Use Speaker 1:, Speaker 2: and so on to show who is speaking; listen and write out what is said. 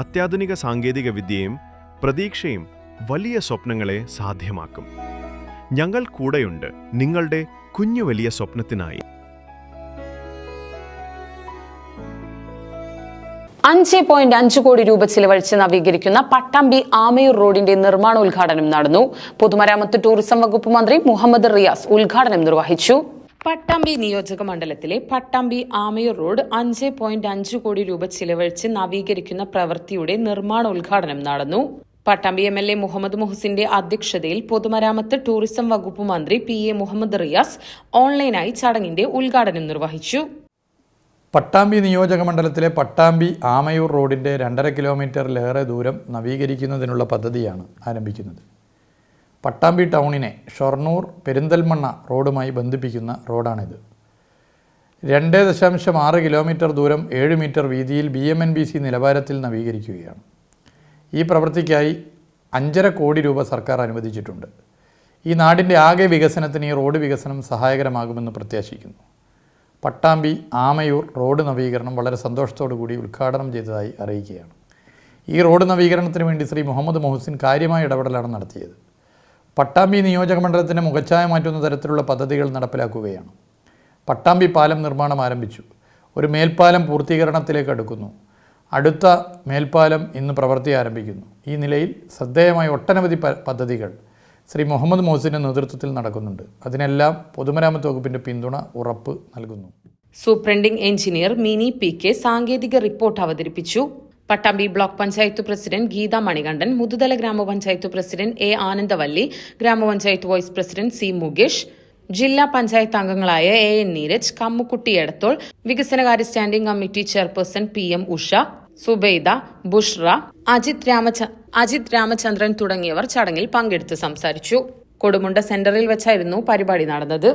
Speaker 1: അത്യാധുനിക സാങ്കേതിക വിദ്യയും പ്രതീക്ഷയും വലിയ സ്വപ്നങ്ങളെ സാധ്യമാക്കും. ഞങ്ങൾ കൂടെയുണ്ട് നിങ്ങളുടെ കുഞ്ഞു വലിയ സ്വപ്നത്തിനായി.
Speaker 2: അഞ്ച് പോയിന്റ് അഞ്ച് കോടി രൂപ ചിലവഴിച്ച് നവീകരിക്കുന്ന പട്ടാമ്പി ആമയൂർ റോഡിന്റെ നിർമ്മാണോദ്ഘാടനം നടന്നു. പൊതുമരാമത്ത് ടൂറിസം വകുപ്പ് മന്ത്രി മുഹമ്മദ് റിയാസ് ഉദ്ഘാടനം നിർവഹിച്ചു. പട്ടാമ്പി നിയോജക മണ്ഡലത്തിലെ പട്ടാമ്പി ആമയൂർ റോഡ് അഞ്ച് പോയിന്റ് അഞ്ച് കോടി രൂപ ചിലവഴിച്ച് നവീകരിക്കുന്ന പ്രവൃത്തിയുടെ നിർമ്മാണോദ്ഘാടനം നടന്നു. Pattambi M L A Muhammad മുഹസിന്റെ അധ്യക്ഷതയിൽ പൊതുമരാമത്ത് ടൂറിസം വകുപ്പ് മന്ത്രി പി എ മുഹമ്മദ് റിയാസ് ഓൺലൈനായി ചടങ്ങിന്റെ ഉദ്ഘാടനം നിർവഹിച്ചു.
Speaker 3: പട്ടാമ്പി നിയോജക മണ്ഡലത്തിലെ പട്ടാമ്പി ആമയൂർ റോഡിന്റെ രണ്ടര കിലോമീറ്ററിലേറെ ദൂരം നവീകരിക്കുന്നതിനുള്ള പദ്ധതിയാണ് ആരംഭിക്കുന്നത്. പട്ടാമ്പി ടൗണിനെ ഷൊർണൂർ പെരിന്തൽമണ്ണ റോഡുമായി ബന്ധിപ്പിക്കുന്ന റോഡാണിത്. രണ്ട് ദശാംശം ആറ് കിലോമീറ്റർ ദൂരം ഏഴ് മീറ്റർ വീതിയിൽ B M N B C നിലവാരത്തിൽ നവീകരിക്കുകയാണ്. ഈ പ്രവൃത്തിക്കായി അഞ്ചര കോടി രൂപ സർക്കാർ അനുവദിച്ചിട്ടുണ്ട്. ഈ നാടിന്റെ ആകെ വികസനത്തിന് ഈ റോഡ് വികസനം സഹായകരമാകുമെന്ന് പ്രത്യാശിക്കുന്നു. പട്ടാമ്പി ആമയൂർ റോഡ് നവീകരണം വളരെ സന്തോഷത്തോടു കൂടി ഉദ്ഘാടനം ചെയ്തതായി അറിയിക്കുകയാണ്. ഈ റോഡ് നവീകരണത്തിന് വേണ്ടി ശ്രീ മുഹമ്മദ് മൊഹസിൻ കാര്യമായ ഇടപെടലാണ് നടത്തിയത്. പട്ടാമ്പി നിയോജക മണ്ഡലത്തിന്റെ മുഖച്ഛായ മാറ്റുന്ന തരത്തിലുള്ള പദ്ധതികൾ നടപ്പിലാക്കുകയാണ്. പട്ടാമ്പി പാലം നിർമ്മാണം ആരംഭിച്ചു. ഒരു മേൽപ്പാലം പൂർത്തീകരണത്തിലേക്ക് അടുക്കുന്നു. അടുത്ത മേൽപ്പാലം ഇന്ന് പ്രവൃത്തി ആരംഭിക്കുന്നു. ഈ നിലയിൽ ശ്രദ്ധേയമായ ഒട്ടനവധി പദ്ധതികൾ ശ്രീ മുഹമ്മദ് മോഹസിന്റെ നേതൃത്വത്തിൽ നടക്കുന്നുണ്ട്. അതിനെല്ലാം പൊതുമരാമത്ത് വകുപ്പിന്റെ പിന്തുണ ഉറപ്പ് നൽകുന്നു.
Speaker 2: Superintending engineer Mini P K സാങ്കേതിക റിപ്പോർട്ട് അവതരിപ്പിച്ചു. പട്ടാമ്പി ബ്ലോക്ക് പഞ്ചായത്ത് പ്രസിഡന്റ് ഗീത മണികണ്ഠൻ മുതുതല ഗ്രാമപഞ്ചായത്ത് പ്രസിഡന്റ് എ ആനന്ദവല്ലി ഗ്രാമപഞ്ചായത്ത് വൈസ് പ്രസിഡന്റ് സി മുകേഷ് ജില്ലാ പഞ്ചായത്ത് അംഗങ്ങളായ എ എൻ നീരജ് കമ്മുക്കുട്ടി എടത്തോൾ വികസനകാര്യ standing committee chairperson P M Usha Subaida Bushra Ajith രാമച Ajith Ramachandran തുടങ്ങിയവർ ചടങ്ങിൽ പങ്കെടുത്ത് സംസാരിച്ചു. കൊടുമുണ്ട സെന്ററിൽ വെച്ചായിരുന്നു പരിപാടി നടന്നത്.